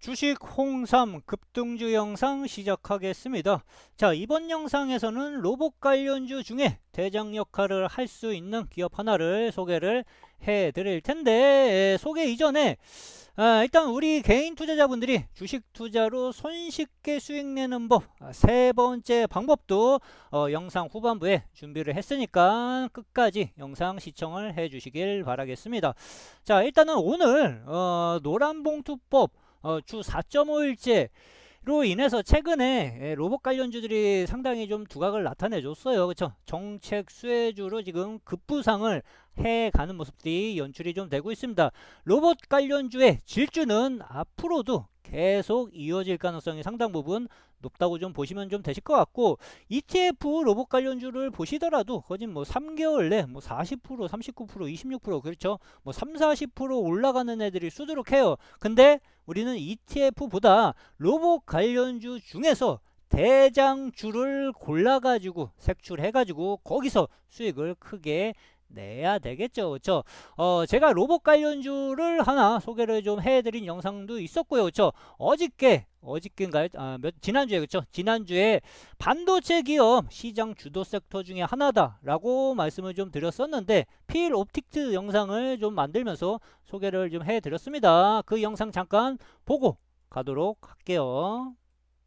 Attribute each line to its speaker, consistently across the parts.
Speaker 1: 주식 홍삼 급등주 영상 시작하겠습니다. 자, 이번 영상에서는 로봇 관련주 중에 대장 역할을 할 수 있는 기업 하나를 소개를 해 드릴 텐데, 에, 소개 이전에 아, 일단 우리 개인 투자자분들이 주식 투자로 손쉽게 수익 내는 법, 아, 세 번째 방법도 어, 영상 후반부에 준비를 했으니까 끝까지 영상 시청을 해 주시길 바라겠습니다. 자, 일단은 오늘 어, 노란봉투법 어, 주 4.5일째 로 인해서 최근에 예, 로봇 관련주들이 상당히 좀 두각을 나타내 줬어요. 그렇죠? 정책 수혜주로 지금 급부상을 해 가는 모습들이 연출이 좀 되고 있습니다. 로봇 관련주의 질주는 앞으로도 계속 이어질 가능성이 상당 부분 높다고 좀 보시면 좀 되실 것 같고 ETF 로봇 관련주를 보시더라도 거진 뭐 3개월 내 뭐 40%, 39%, 26% 그렇죠. 뭐 3, 40% 올라가는 애들이 수두룩해요. 근데 우리는 ETF보다 로봇 관련주 중에서 대장주를 골라가지고 색출해가지고 거기서 수익을 크게 내야 되겠죠. 그렇죠? 어, 제가 로봇 관련주를 하나 소개를 좀 해드린 영상도 있었고요. 그렇죠? 어저께 어저께인가요? 아, 몇, 지난주에 그렇죠? 지난주에 반도체 기업 시장 주도 섹터 중에 하나다라고 말씀을 좀 드렸었는데 필 옵틱스 영상을 좀 만들면서 소개를 좀 해드렸습니다. 그 영상 잠깐 보고 가도록 할게요.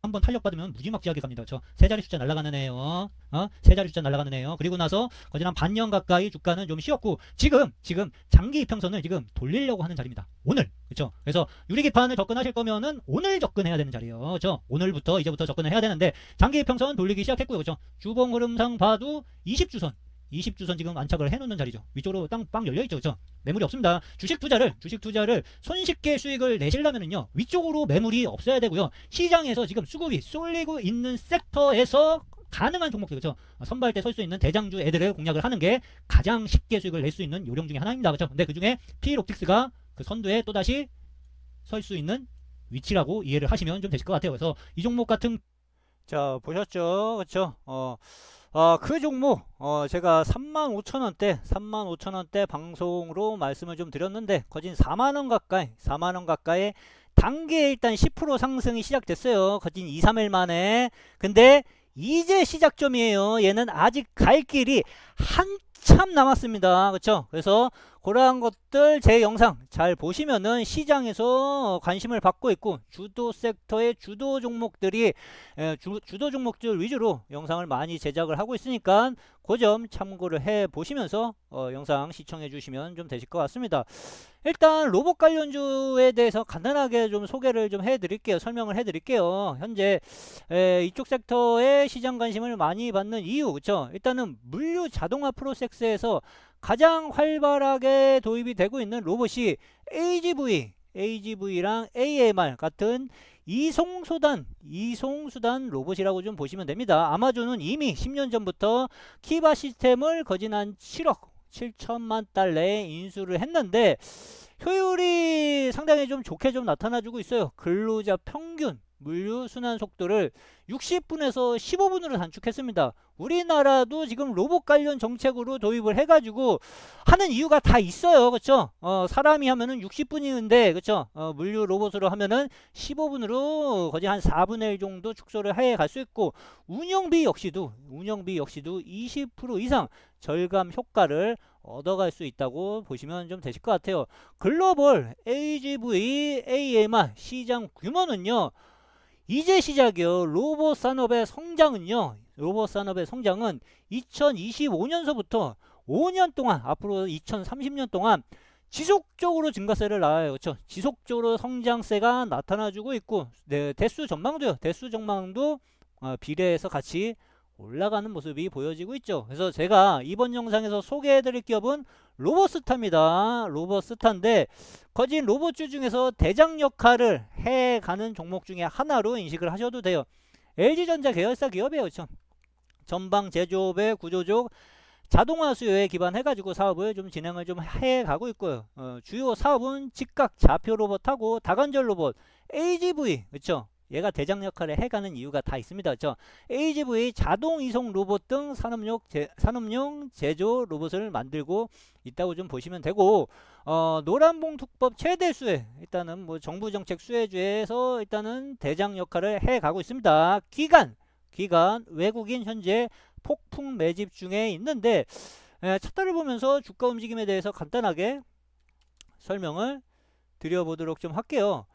Speaker 2: 한번 탄력받으면 무지막지하게 갑니다. 저 세 자리 숫자 날아가는 애요. 어? 세 자리 숫자 날아가는 애요. 그리고 나서 거진 한 반년 가까이 주가는 좀 쉬었고 지금 지금 장기 이평선을 지금 돌리려고 하는 자리입니다. 오늘. 그렇죠? 그래서 유리 기판을 접근하실 거면은 오늘 접근해야 되는 자리예요. 그렇죠? 오늘부터 이제부터 접근을 해야 되는데 장기 이평선 돌리기 시작했고요. 그렇죠? 주봉 흐름상 봐도 20주선 20주선 지금 안착을 해놓는 자리죠. 위쪽으로 땅 빵 열려있죠. 그죠? 매물이 없습니다. 주식 투자를, 주식 투자를 손쉽게 수익을 내시려면은요, 위쪽으로 매물이 없어야 되고요. 시장에서 지금 수급이 쏠리고 있는 섹터에서 가능한 종목들, 그죠? 선발대 설 수 있는 대장주 애들을 공략을 하는 게 가장 쉽게 수익을 낼 수 있는 요령 중에 하나입니다. 그죠? 근데 그 중에 필옵틱스가 그 선두에 또다시 설 수 있는 위치라고 이해를 하시면 좀 되실 것 같아요. 그래서 이 종목 같은
Speaker 1: 자, 보셨죠? 그쵸? 어, 어, 그 종목, 어, 제가 35,000원대, 35,000원대 방송으로 말씀을 좀 드렸는데, 거진 4만원 가까이, 4만원 가까이, 단기에 일단 10% 상승이 시작됐어요. 거진 2, 3일 만에. 근데, 이제 시작점이에요. 얘는 아직 갈 길이 한참 남았습니다. 그쵸? 그래서, 그러한 것들 제 영상 잘 보시면은 시장에서 관심을 받고 있고 주도 섹터의 주도 종목들이 에, 주, 주도 종목들 위주로 영상을 많이 제작을 하고 있으니까 그 점 참고를 해 보시면서 어, 영상 시청해 주시면 좀 되실 것 같습니다. 일단 로봇 관련주에 대해서 간단하게 좀 소개를 좀 해드릴게요. 설명을 해드릴게요. 현재 에, 이쪽 섹터에 시장 관심을 많이 받는 이유, 그쵸? 일단은 물류 자동화 프로세스에서 가장 활발하게 도입이 되고 있는 로봇이 AGV, AGV랑 AMR 같은 이송수단, 이송수단 로봇이라고 좀 보시면 됩니다. 아마존은 이미 10년 전부터 키바 시스템을 거진 한 7억 7천만 달러에 인수를 했는데 효율이 상당히 좀 좋게 좀 나타나주고 있어요. 근로자 평균 물류 순환 속도를 60분에서 15분으로 단축했습니다. 우리나라도 지금 로봇 관련 정책으로 도입을 해가지고 하는 이유가 다 있어요. 그쵸? 어, 사람이 하면은 60분이는데, 그쵸? 어, 물류 로봇으로 하면은 15분으로 거의 한 4분의 1 정도 축소를 해 갈 수 있고, 운영비 역시도, 운영비 역시도 20% 이상 절감 효과를 얻어갈 수 있다고 보시면 좀 되실 것 같아요. 글로벌 AGV AMR 시장 규모는요, 이제 시작이요. 로봇 산업의 성장은요. 로봇 산업의 성장은 2025년서부터 5년 동안 앞으로 2030년 동안 지속적으로 증가세를 나와요. 그렇죠? 지속적으로 성장세가 나타나주고 있고 네, 대수 전망도요. 대수 전망도 어, 비례해서 같이 올라가는 모습이 보여지고 있죠. 그래서 제가 이번 영상에서 소개해드릴 기업은 로봇스타입니다. 로봇스타인데 거진 로봇주 중에서 대장 역할을 해가는 종목 중에 하나로 인식을 하셔도 돼요. LG전자 계열사 기업이에요. 그렇죠? 전방 제조업의 구조적 자동화 수요에 기반해가지고 사업을 좀 진행을 좀 해가고 있고요. 어, 주요 사업은 직각 좌표 로봇하고 다관절 로봇, AGV, 그렇죠? 얘가 대장 역할을 해가는 이유가 다 있습니다. 그렇죠? AGV 자동 이송 로봇 등 산업용, 제, 산업용 제조 로봇을 만들고 있다고 좀 보시면 되고 어, 노란봉투법 최대 수혜 일단은 뭐 정부 정책 수혜주에서 일단은 대장 역할을 해가고 있습니다. 기간 기간 외국인 현재 폭풍 매집 중에 있는데 에, 차트를 보면서 주가 움직임에 대해서 간단하게 설명을 드려보도록 좀 할게요.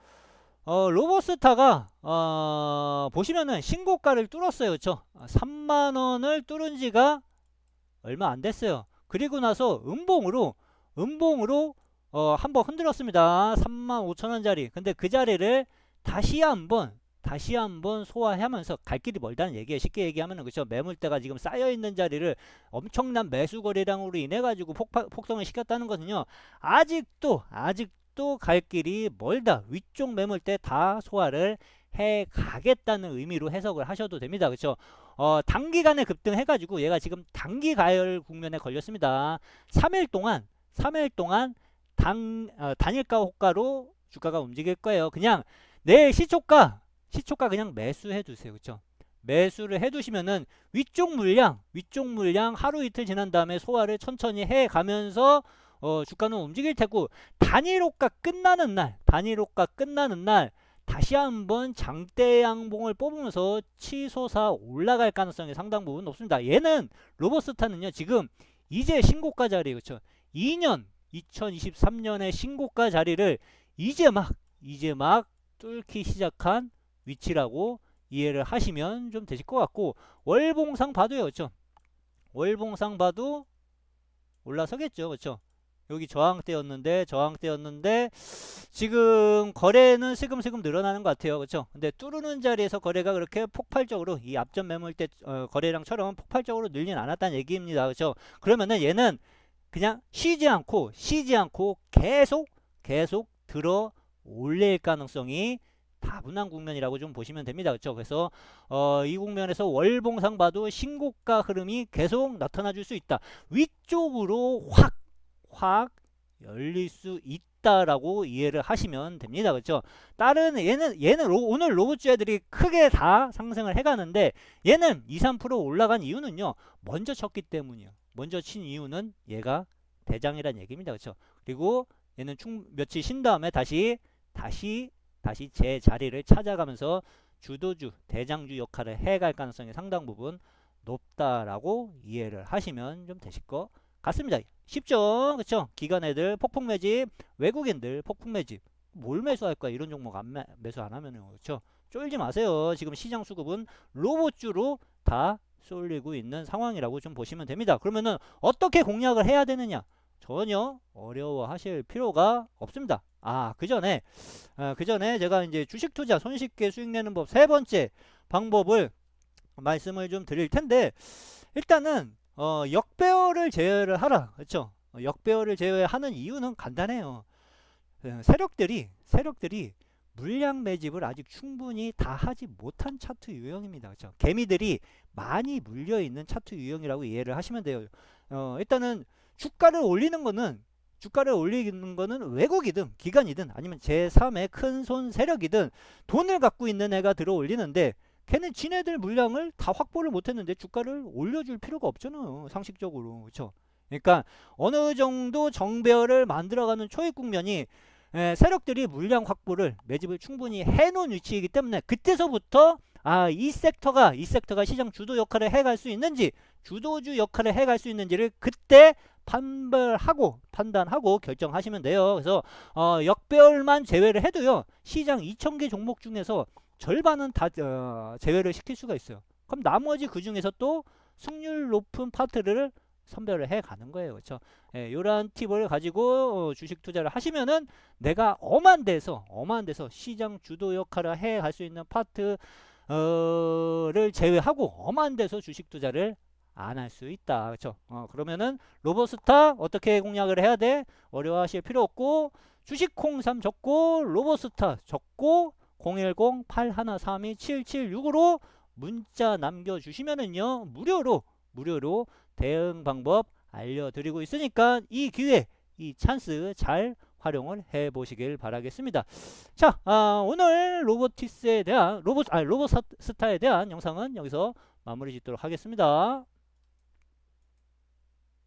Speaker 1: 어, 로버스타가 어, 보시면은 신고가를 뚫었어요. 그쵸? 3만 원을 뚫은 지가 얼마 안 됐어요. 그리고 나서 음봉으로 음봉으로 어, 한번 흔들었습니다. 3만 5천 원짜리. 근데 그 자리를 다시 한번 다시 한번 소화하면서 갈 길이 멀다는 얘기예요. 쉽게 얘기하면은 그죠 매물대가 지금 쌓여 있는 자리를 엄청난 매수 거래량으로 인해 가지고 폭파, 폭성을 시켰다는 것은요. 아직도 아직도 갈 길이 멀다. 위쪽 매물대 다 소화를 해 가겠다는 의미로 해석을 하셔도 됩니다. 그렇죠? 어, 단기간에 급등해 가지고 얘가 지금 단기 가열 국면에 걸렸습니다. 3일 동안 3일 동안 당 어, 단일가 호가로 주가가 움직일 거예요. 그냥 내일 시초가 시초가 그냥 매수해 두세요. 그렇죠? 매수를 해 두시면은 위쪽 물량, 위쪽 물량 하루 이틀 지난 다음에 소화를 천천히 해 가면서 어, 주가는 움직일 테고 단일호가 끝나는 날, 단일호가 끝나는 날 다시 한번 장대 양봉을 뽑으면서 치솟아 올라갈 가능성이 상당 부분 높습니다. 얘는 로버스타는요 지금 이제 신고가 자리 그렇죠? 2년 2023년의 신고가 자리를 이제 막 이제 막 뚫기 시작한 위치라고 이해를 하시면 좀 되실 것 같고 월봉상 봐도요 그렇죠? 월봉상 봐도 올라서겠죠 그렇죠? 여기 저항대였는데 저항대였는데 지금 거래는 슬금슬금 늘어나는 것 같아요 그렇죠 근데 뚫는 자리에서 거래가 그렇게 폭발적으로 이 앞전 매물대 어, 거래량처럼 폭발적으로 늘진 않았다는 얘기입니다 그렇죠 그러면은 얘는 그냥 쉬지 않고 쉬지 않고 계속 계속 들어 올릴 가능성이 다분한 국면이라고 좀 보시면 됩니다. 그렇죠? 그래서 어, 이 국면에서 월봉상 봐도 신고가 흐름이 계속 나타나 줄 수 있다. 위쪽으로 확 확 열릴 수 있다라고 이해를 하시면 됩니다. 그렇죠? 다른 얘는 얘는 로, 오늘 로봇주애들이 크게 다 상승을 해가는데 얘는 2, 3% 올라간 이유는요. 먼저 쳤기 때문이요. 먼저 친 이유는 얘가 대장이란 얘기입니다. 그렇죠? 그리고 얘는 충 며칠 쉰 다음에 다시 다시 다시 제 자리를 찾아가면서 주도주, 대장주 역할을 해갈 가능성이 상당 부분 높다라고 이해를 하시면 좀 되실 것 같습니다. 쉽죠? 그쵸? 기관 애들 폭풍 매집, 외국인들 폭풍 매집. 뭘 매수할 거야? 이런 종목 안 매, 매수 안 하면은 그렇죠? 쫄지 마세요. 지금 시장 수급은 로봇주로 다 쏠리고 있는 상황이라고 좀 보시면 됩니다. 그러면은 어떻게 공략을 해야 되느냐? 전혀 어려워하실 필요가 없습니다. 아, 그 전에, 아, 그 전에 제가 이제 주식 투자 손쉽게 수익 내는 법 세 번째 방법을 말씀을 좀 드릴 텐데, 일단은, 어, 역배열을 제외를 하라. 그렇죠? 어, 역배열을 제외하는 이유는 간단해요. 어, 세력들이, 세력들이 물량 매집을 아직 충분히 다 하지 못한 차트 유형입니다. 그렇죠? 개미들이 많이 물려 있는 차트 유형이라고 이해를 하시면 돼요. 어, 일단은 주가를 올리는 거는 주가를 올리는 거는 외국이든 기관이든 아니면 제3의 큰 손 세력이든 돈을 갖고 있는 애가 들어 올리는데 걔는 지네들 물량을 다 확보를 못했는데 주가를 올려줄 필요가 없잖아요 상식적으로 그렇죠 그러니까 어느 정도 정배열을 만들어가는 초입 국면이 에, 세력들이 물량 확보를 매집을 충분히 해놓은 위치이기 때문에 그때서부터 아 이 섹터가 이 섹터가 시장 주도 역할을 해갈 수 있는지 주도주 역할을 해갈 수 있는지를 그때 판별하고 판단하고 결정하시면 돼요. 그래서 어, 역배열만 제외를 해도요. 시장 2,000개 종목 중에서 절반은 다 어, 제외를 시킬 수가 있어요. 그럼 나머지 그 중에서 또 승률 높은 파트를 선별을 해 가는 거예요. 그렇죠? 예, 요런 팁을 가지고 어, 주식 투자를 하시면은 내가 엄한 데서 엄한 데서 시장 주도 역할을 해 갈 수 있는 파트를 제외하고 엄한 데서 주식 투자를 안 할 수 있다. 그렇죠? 어, 그러면은 로버스타 어떻게 공략을 해야 돼? 어려워하실 필요 없고 주식 콩3 적고 로버스타 적고 010-8132-7765로 문자 남겨주시면은요 무료로 무료로 대응 방법 알려드리고 있으니까 이 기회 이 찬스 잘 활용을 해 보시길 바라겠습니다. 자, 아, 오늘 로보티스에 대한 로봇 아 로봇 스타에 대한 영상은 여기서 마무리 짓도록 하겠습니다.